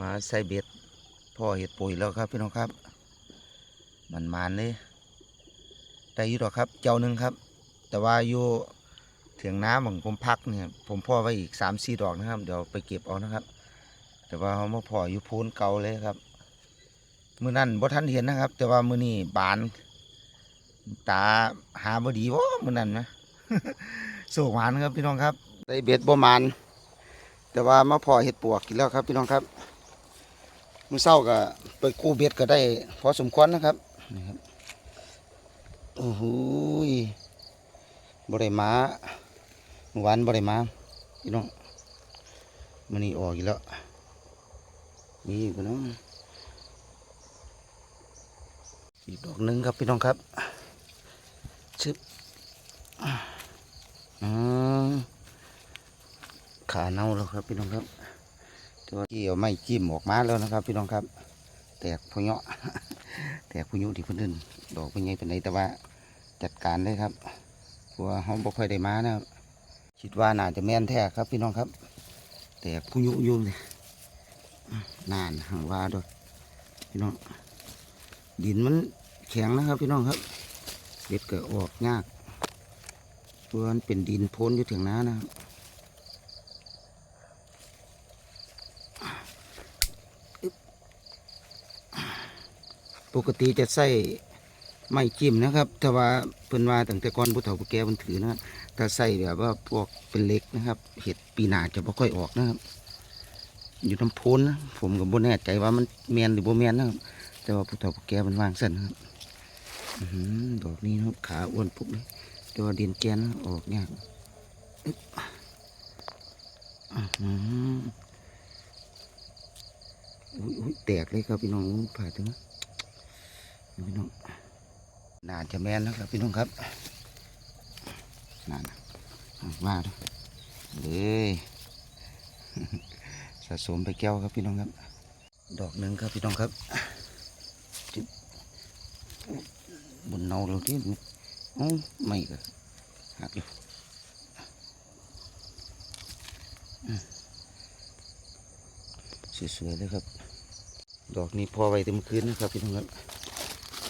มาใส่เบ็ดพ่อเห็ดปุ๋ยแล้วครับพี่น้องครับมันมานเลยได้อยู่หรอกครับเจ้าหนึ่งครับ แต่ว่าอยู่เถียงน้ำของผมพักเนี่ยผมพ่อไว้อีกสามสี่ดอกนะครับ เดี๋ยวไปเก็บเอานะครับ แต่ว่าเขามาพ่ออยู่พูนเก่าเลยครับมือนั่นบ่ทันเห็นนะครับ แต่ว่ามือนี่บาน ตาหาบ่ดีวะมือนั่นนะสูงหวานครับพี่น้องครับ ได้เบ็ดบ่มานแต่ว่ามาพอเห็ดปวกกินแล้วครับพี่น้องครับ มื้อเช้าก็ไปกู้เบ็ดก็ได้พอสมควรนะครับนี่ครับโอ้โหยบ่ได้มาเมื่อวานบ่ได้มาพี่น้องมื้อนี้ออกอีกแล้วมีอีกบ่เนาะอีกดอกหนึงครับพี่น้องครับชึบอืมขาเน่าแล้วครับพี่น้องครับ ตัวเกี่ยวไม่จิ้มออกมาแล้วนะครับ พี่น้องครับ แตกพญาะแตกพยุที่พิ่นดินดอกเป็นไงเป็นไรแต่ว่าจัดการเลยครับเพราะว่าเขาบ่ค่อยได้มานะครับคิดว่าน่าจะแม่นแท้ครับ พี่น้องครับ แตกพยุยู่งเลยนานหังว่าด้วยพี่น้องดินมันแข็งนะครับ พี่น้องครับเบ็ดเก็ออกยากเพราะว่ามันเป็นดินพ้นอยู่ถึงน้านะครับ ปกติจะใส่ไม้จิ้มนะครับ แต่ว่าเพิ่นว่าตั้งแต่ก่อนผู้เฒ่าผู้แก่เพิ่นถือนะถ้าใส่แบบว่าพวกเป็นเล็กนะครับ เห็ดปีหนาจะบ่ค่อยออกนะครับ อยู่น้ำพ้นนะผมก็บ่แน่ใจว่ามันแมนหรือบ่แมนนะครับ แต่ว่าผู้เฒ่าผู้แก่มันวางสั่นนะครับดอกนี้นะครับขาอ้วนปุ๊บเลยแต่ว่าดินแกนออกยากอุ้ยอุ้ยแตกเลยครับพี่น้องผ่าถึง พี่น้องน่าจะแม่นนะครับพี่น้องครับนั่นมาดูเลยสะสมไปแก้วครับพี่น้องครับ ดอกหนึ่งครับพี่น้องครับบนเนาเราที่โอ้ไม่ก็หักอยู่สวยๆเลยครับ ดอกนี้พอไว้เต็มคืนนะครับพี่น้องครับ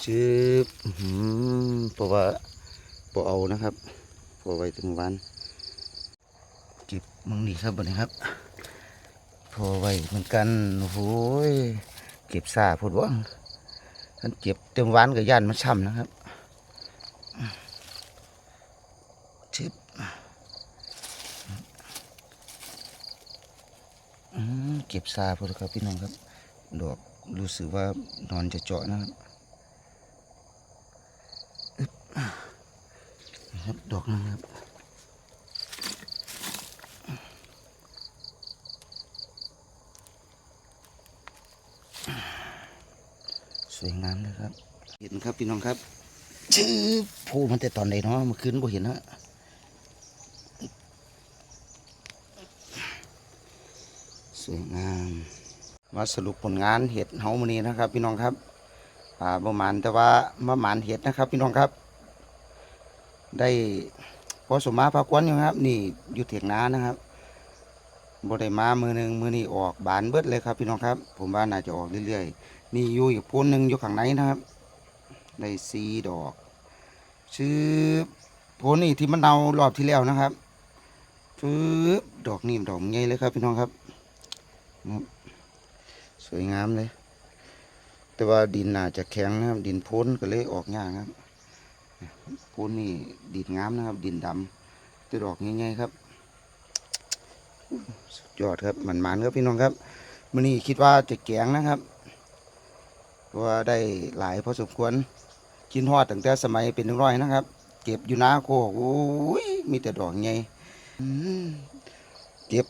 ชืบอื้อหือเพราะว่าพอเอานะครับพอไว้ถึงวันเก็บมึงนี่ครับบันนี้ครับพอไว้เหมือนกันโอ้โหยเก็บซาพูดว่าท่านเก็บเต็มวันกับย่านมันช่ำนะครับชืบเก็บซาพูดครับพี่น้องครับ ดอกรู้สึกว่านอนจะเจาะนะครับ นะ ครับ ดอกนึงครับสวยงามเลยครับ เห็นครับพี่น้องครับ ชื่อผู้มันแต่ตอนใดเนาะเมื่อคืนบ่เห็นฮะสวยงามมาสรุปผลงานเห็ดเฮามันนี้นะครับ พี่น้องครับอ่าประมาณแต่ว่ามาหมานเห็ดนะครับ พี่น้องครับ ได้พอสมมาพากวนอยู่ครับ นี่อยู่เถียงนานะครับบได้มามือหนึ่งมือนี้ออกบานเบิดเลยครับ พี่น้องครับ ผมว่าน่าจะออกเรื่อยๆนี่อยู่อีกพ้นหนึ่งอยู่ข้างในนะครับได้สีดอก ชื่อโพนนี่ที่มันเนารอบที่แล้วนะครับฟืบดอกนี่ดอกใหญ่เลยครับ พี่น้องครับ สวยงามเลย แต่ว่าดินน่าจะแข็งนะครับ ดินพ้นก็เลยออกยากครับ พูนนี่ดินงามนะครับ ดินดำแตัวดอกง่ายๆครับสุดยอดครับมันมันๆครับพี่น้องครับมื่อนี้คิดว่าจะแกงนะครับว่าได้หลายพอสมควรกินฮอดตั้งแต่สมัยเป็นร้อยนะครับ เก็บอยู่นาโคกโอ้ยมีแต่ดอกใหญ่อืมเก็บ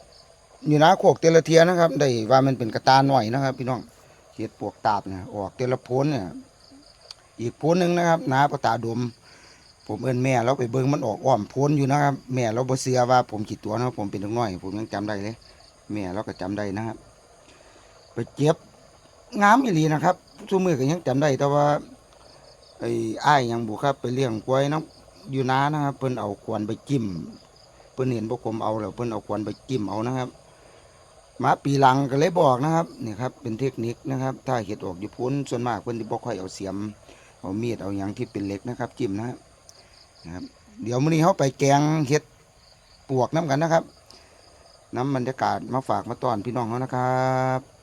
อยู่นาโคกเตละเทียนะครับ ได้ว่ามันเป็นกระตาหน่อยนะครับ พี่น้องเห็ดปวกตาบเนี่ยออกเตละโพนเนี่ย อีกโพนหนึ่งนะครับนาปตาดม ผมเอิ้นแม่เราไปเบิ่งมันออกอ้อมพ้นอยู่นะครับ แม่เราบ่เชื่อว่าผมกี่ตัวนะผมเป็นเด็กน้อย ผมยังจำได้เลย แม่เราก็จำได้นะครับ ไปเจ็บงามอีหลีนะครับทุกมือก็ยังจำได้ แต่ว่าไอ้อ้ายยังบุครับไปเลี้ยงกล้วยน้ำอยู่นานะครับเพิ่นเอาควนไปจิ้มเพิ่นเห็นพวกผมเอาแล้วเพิ่นเอาควนไปจิ้มเอานะครับมาปีหลังก็เลยบอกนะครับนี่ครับเป็นเทคนิคนะครับ ถ้าเห็ดออกอยู่พ้นส่วนมากเพิ่นสิบ่ค่อยเอาเสียม เอามีดเอาหยังที่เป็นเล็กนะครับ จิ้มนะครับ นะครับ เดี๋ยวมื้อนี้เขาไปแกงเห็ดปวกน้ำกันนะครับน้ำบรรยากาศมาฝากมาต้อนพี่น้องเขานะครับ